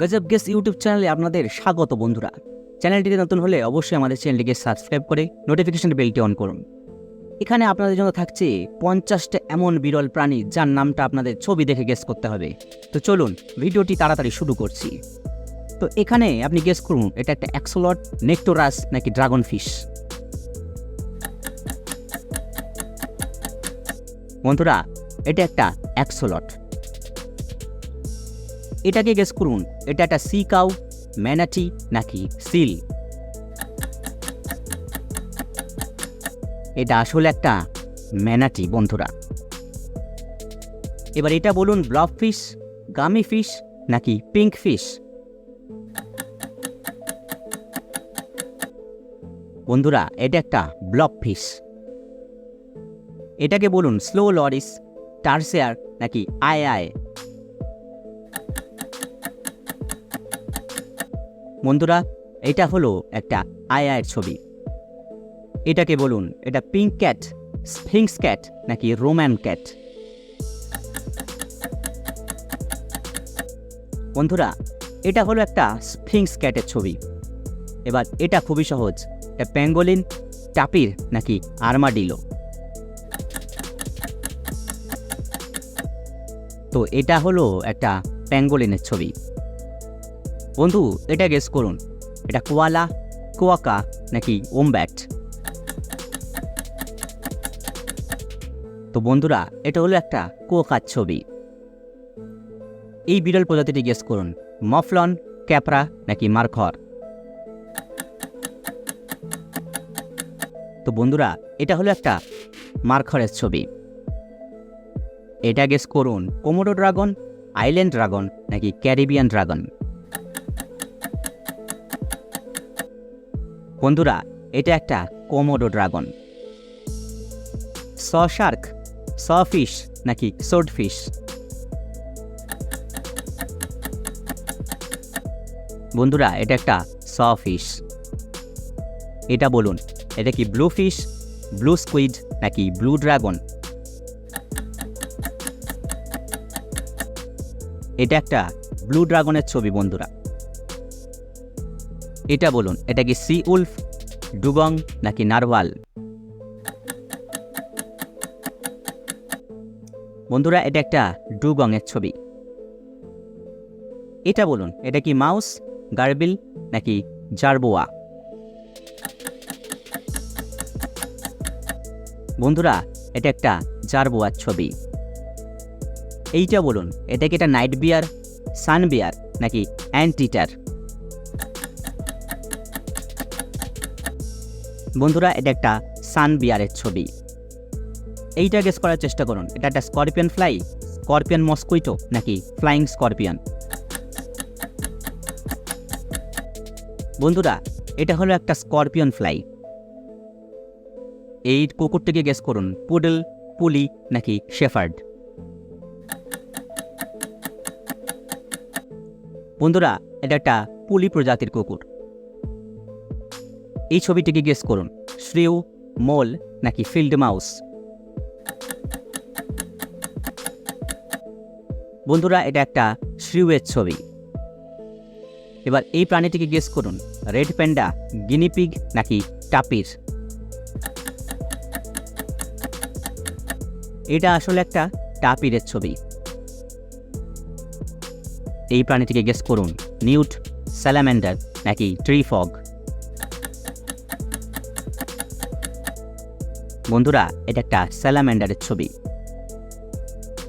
গজব guess YouTube চ্যানেলে আপনাদের স্বাগত বন্ধুরা। চ্যানেলটিতে নতুন হলে অবশ্যই আমাদের চ্যানেলটিকে সাবস্ক্রাইব করে নোটিফিকেশন বেলটি অন করুন। এখানে আপনাদের জন্য থাকছে পঞ্চাশটা এমন বিরল প্রাণী যার নামটা আপনাদের ছবি দেখে গেস করতে হবে। তো চলুন, ভিডিওটি তাড়াতাড়ি শুরু করছি। তো এখানে আপনি গেস করুন, এটা একটা অ্যাক্সোলট নেক্টোরাস নাকি ড্রাগন ফিশ বন্ধুরা, এটা একটা অ্যাক্সোলট এটাকে গেস করুন। এটা একটা সি কাউ ম্যানাটি নাকি সিল এটা আসলে একটা ম্যানাটি বন্ধুরা। এবার এটা বলুন ব্লব ফিশ গামি ফিশ নাকি পিঙ্ক ফিশ বন্ধুরা, এটা একটা ব্লব ফিশ এটাকে বলুন স্লো লরিস টার্সেয়ার নাকি আয় আয় বন্ধুরা, এটা হলো একটা আয় আয়ের ছবি। এটাকে বলুন, এটা পিঙ্ক ক্যাট স্ফিংস ক্যাট নাকি রোম্যান ক্যাট বন্ধুরা, এটা হলো একটা স্ফিংস ক্যাটের ছবি। এবার এটা খুবই সহজ, এটা প্যাঙ্গোলিন টাপির নাকি আর্মাডিলো তো এটা হলো একটা প্যাঙ্গোলিনের ছবি। বন্ধু, এটা গেস করুন। এটা কোয়ালা, কোয়াকা নাকি ওমব্যাট? তো বন্ধুরা, এটা হলো একটা কোয়াকার ছবি। এই বিরল প্রজাতিটি গেস করুন। মফলন, ক্যাপরা নাকি মারখর? তো বন্ধুরা, এটা হলো একটা মারখরের ছবি। এটা গেস করুন, কোমোডো ড্রাগন, আইল্যান্ড ড্রাগন নাকি ক্যারিবিয়ান ড্রাগন? বন্ধুরা, এটা একটা Komodo dragon saw shark saw fish নাকি সোড ফিশ বন্ধুরা, এটা একটা স ফিশ এটা বলুন, এটা কি ব্লু ফিশ ব্লু স্কুইড নাকি ব্লু ড্রাগন এটা একটা ব্লু ড্রাগনের ছবি, বন্ধুরা। এটা বলুন, এটা কি সি উলফ ডুগং নাকি নারওয়াল বন্ধুরা, এটা একটা ডুগংয়ের ছবি। এটা বলুন, এটা কি মাউস, গার্বিল, নাকি জারবোয়া? বন্ধুরা, এটা একটা জারবোয়ার ছবি। এইটা বলুন, এটা কি এটা নাইট বিয়ার সান বিয়ার নাকি অ্যান্টিটার? বন্ধুরা, এটা একটা সান বিয়ারের ছবি। এইটা গেস করার চেষ্টা করুন। এটা একটা স্করপিয়ন ফ্লাই স্করপিয়ন মস্কুইটো নাকি ফ্লাইং স্করপিয়ন বন্ধুরা, এটা হলো একটা স্করপিয়ন ফ্লাই এই কুকুরটিকে গেস করুন পুডল পুলি নাকি শেফার্ড বন্ধুরা, এটা একটা পুলি প্রজাতির কুকুর। এই ছবিটিকে গেস করুন। শ্রিউ মোল, নাকি ফিল্ড মাউস বন্ধুরা, এটা একটা শ্রিউয়ের ছবি। এবার এই প্রাণীটিকে গেস করুন। রেড প্যান্ডা গিনিপিগ নাকি টাপির এটা আসলে একটা টাপিরের ছবি। এই প্রাণীটিকে গেস করুন। নিউট স্যালামেন্ডার নাকি ট্রি ফগ বন্ধুরা, এটা একটা স্যালামেন্ডারের ছবি।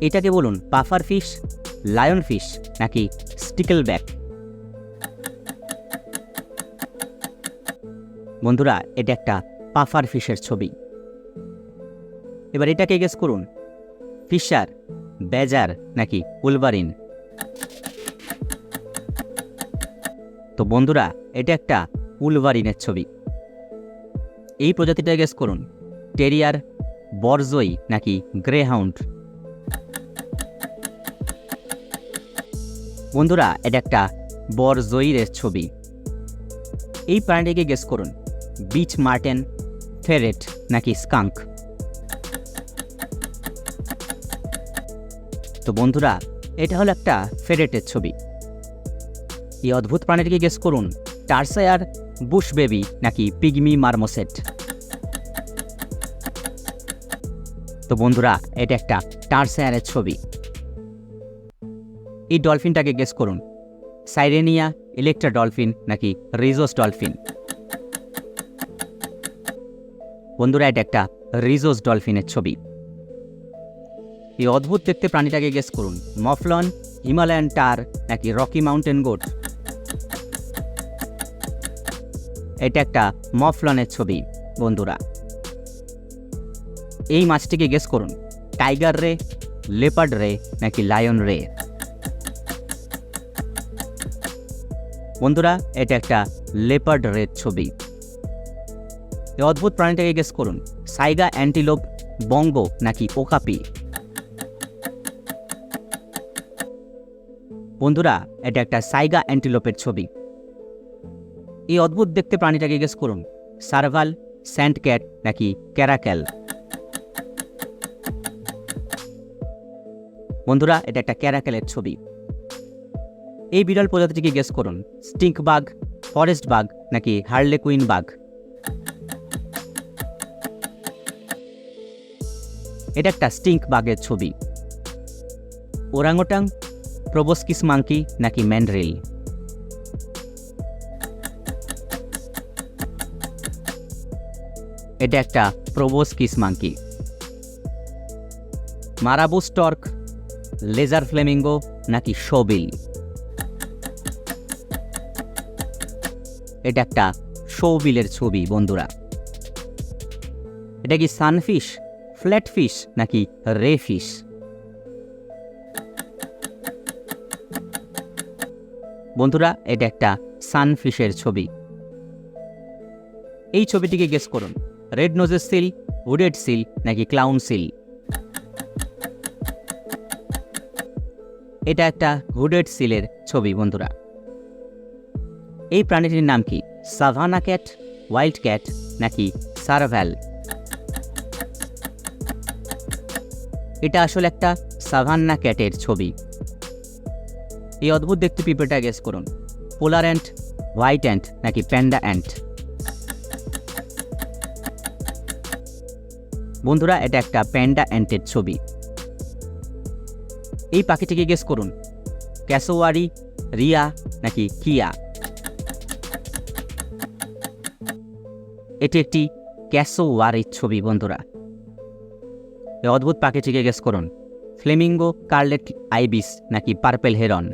এটাকে বলুন পাফার ফিশ, লায়ন ফিশ, নাকি স্টিকেল ব্যাক বন্ধুরা, এটা একটা পাফার ফিশের ছবি। এবার এটাকে গেস করুন। ফিশার, বেজার, নাকি উলবারিন? তো বন্ধুরা, এটা একটা উলভারিনের ছবি। এই প্রজাতিটা গেস করুন। টেরিয়ার বরজই নাকি গ্রেহাউন্ড? বন্ধুরা, এটা একটা বরজইরের ছবি। এই প্রাণীটিকে গেস করুন। বিচ মার্টেন ফেরেট নাকি স্কাঙ্ক? তো বন্ধুরা, এটা হলো একটা ফেরেটের ছবি। এই অদ্ভুত প্রাণীটিকে গেস করুন। টার্সায়ার বুশ বেবি নাকি পিগমি মার্মোসেট? তো বন্ধুরা, এটা একটা টার্সায়ারের ছবি। এই ডলফিনটাকে গেস করুন। সাইরেনিয়া, ইলেকট্রা ডলফিন নাকি রিজোস ডলফিন? বন্ধুরা, এটা একটা রিজোস ডলফিনের ছবি। এই অদ্ভুত দেখতে প্রাণীটাকে গেস করুন। মফলন, হিমালয়ান টার নাকি রকি মাউন্টেন গোট? এটা একটা মফলনের ছবি, বন্ধুরা। এই মাছটিকে গেস করুন। টাইগার রে লেপার্ড রে, নাকি লায়ন রে? বন্ধুরা, এটা একটা লেপার্ড রের ছবি। এই অদ্ভুত প্রাণীটাকে গেস করুন। সাইগা অ্যান্টিলোপ বঙ্গ নাকি ওকাপি বন্ধুরা, এটা একটা সাইগা অ্যান্টিলোপের ছবি। এই অদ্ভুত দেখতে প্রাণীটাকে গেস করুন। সার্ভাল স্যান্ড ক্যাট নাকি ক্যারাক্যাল? বন্ধুরা, এটা একটা ক্যারাকেলের ছবি। এই বিরল প্রজাতিটিকে গেস করুন স্টিঙ্ক বাঘ, ফরেস্ট বাঘ, নাকি হার্লে কুইন বাঘ? এটা একটা স্টিঙ্ক বাঘের ছবি। ওরাংওটাং প্রবোস্কিস মাঙ্কি নাকি ম্যান্ড্রিল? এটা একটা proboscis monkey marabou stork lesser flamingo নাকি শোবিল? এটা একটা শোবিলের ছবি, বন্ধুরা। এটা কি সানফিশ, ফ্ল্যাট ফিশ নাকি রে ফিশ? বন্ধুরা, এটা একটা সানফিশের ছবি। এই ছবিটিকে গেস করুন। Red noses seal hooded seal নাকি ক্লাউন সিল? এটা একটা হুডেড সিলের ছবি, বন্ধুরা। এই প্রাণীটির নাম কি? সাভানা ক্যাট, ওয়াইল্ড ক্যাট, নাকি সারভ্যাল? এটা আসলে একটা সাভান্না ক্যাটের ছবি। এই অদ্ভুত দেখতে পিঁপড়েটা গেস করুন। পোলার অ্যান্ট, হোয়াইট অ্যান্ট, নাকি প্যান্ডা অ্যান্ট? বন্ধুরা, এটা একটা প্যান্ডা অ্যান্টের ছবি। এই পাখিটিকে গেস করুন। ক্যাসোয়ারি, রিয়া নাকি কিয়া? এটি একটি ক্যাসোওয়ারির ছবি, বন্ধুরা। এই অদ্ভুত পাখিটিকে গেস করুন। ফ্লেমিঙ্গো, কার্লেট, আইবিস নাকি পার্পেল হেরন?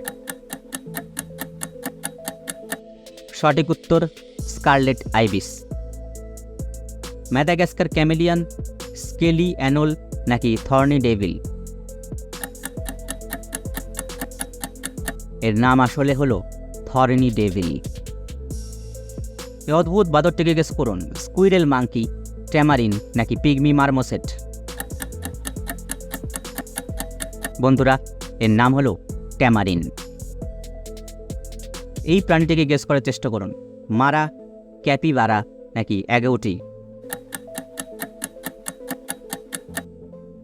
সঠিক উত্তর, scarlet ibis. Madagascar chameleon scaly anole নাকি থর্নি ডেভিল? এর নাম আসলে হলো থর্নি ডেভিল। এই অদ্ভুত বাদরটিকে গেস করুন, স্কুইরেল মাংকি ট্যামারিন, নাকি পিগমি মার্মোসেট। বন্ধুরা, এর নাম হলো ট্যামারিন। এই প্রাণীটিকে গেস করার চেষ্টা করুন, মারা ক্যাপিবারা নাকি অ্যাগৌটি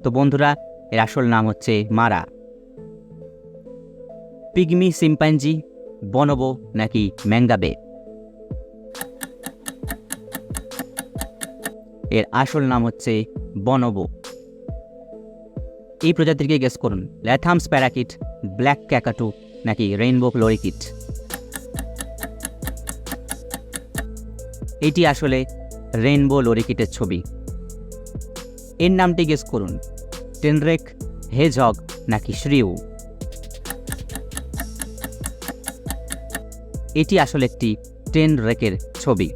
তো বন্ধুরা, এর আসল নাম হচ্ছে মারা। পিগমি সিম্পাঞ্জি, বনবো নাকি ম্যাঙ্গাবে এর আসল নাম হচ্ছে বনবো। এই প্রজাতিকে গেস করুন, ল্যাথামস প্যারাকিট, ব্ল্যাক ক্যাকাটু নাকি রেইনবো ক্লোরিকিট এটি আসলে রেইনবো লোরিকিটের ছবি। এর নামটি গেস করুন, টেনরেক হেজহগ নাকি শ্রিউ? এটি আসলে একটি ট্রেন রেকের ছবি।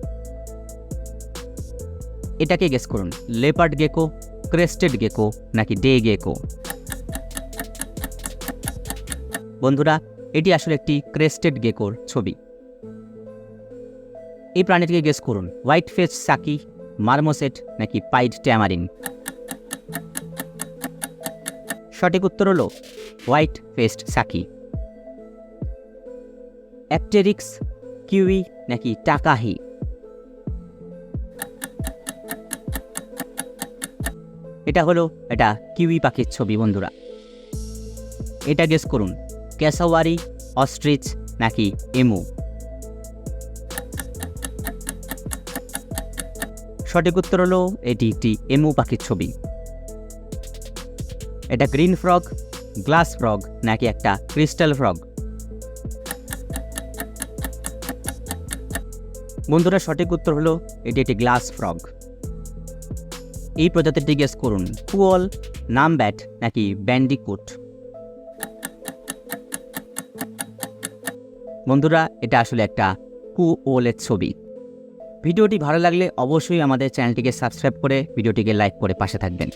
এটাকে গেস করুন লেপার্ড গেকো ক্রেস্টেড গেকো নাকি ডে গেকো বন্ধুরা, এটি আসলে একটি ক্রেস্টেড গেকোর ছবি। এই প্রাণীটিকে গেস করুন হোয়াইট ফেস সাকি মার্মোসেট নাকি পাইড ট্যামারিন সঠিক উত্তর হলো white faced saki apteryx, kiwi নাকি টাকাহি এটা হলো এটা কিউই পাখির ছবি, বন্ধুরা। এটা গেস করুন, ক্যাসাওয়ারি, অস্ট্রিচ নাকি এমু? সঠিক উত্তর হলো এটি একটি এমু পাখির ছবি। এটা গ্রিন ফ্রগ, গ্লাস ফ্রগ নাকি একটা ক্রিস্টাল ফ্রগ? বন্ধুরা, সঠিক উত্তর হলো এটি একটি গ্লাস ফ্রগ এই প্রজাতিটি গেস করুন কুয়ল নামব্যাট নাকি ব্যান্ডিকুট? বন্ধুরা, এটা আসলে একটা কুওলের ছবি। ভিডিওটি ভালো লাগলে অবশ্যই আমাদের চ্যানেলটিকে সাবস্ক্রাইব করে, ভিডিওটিকে লাইক করে পাশে থাকবেন।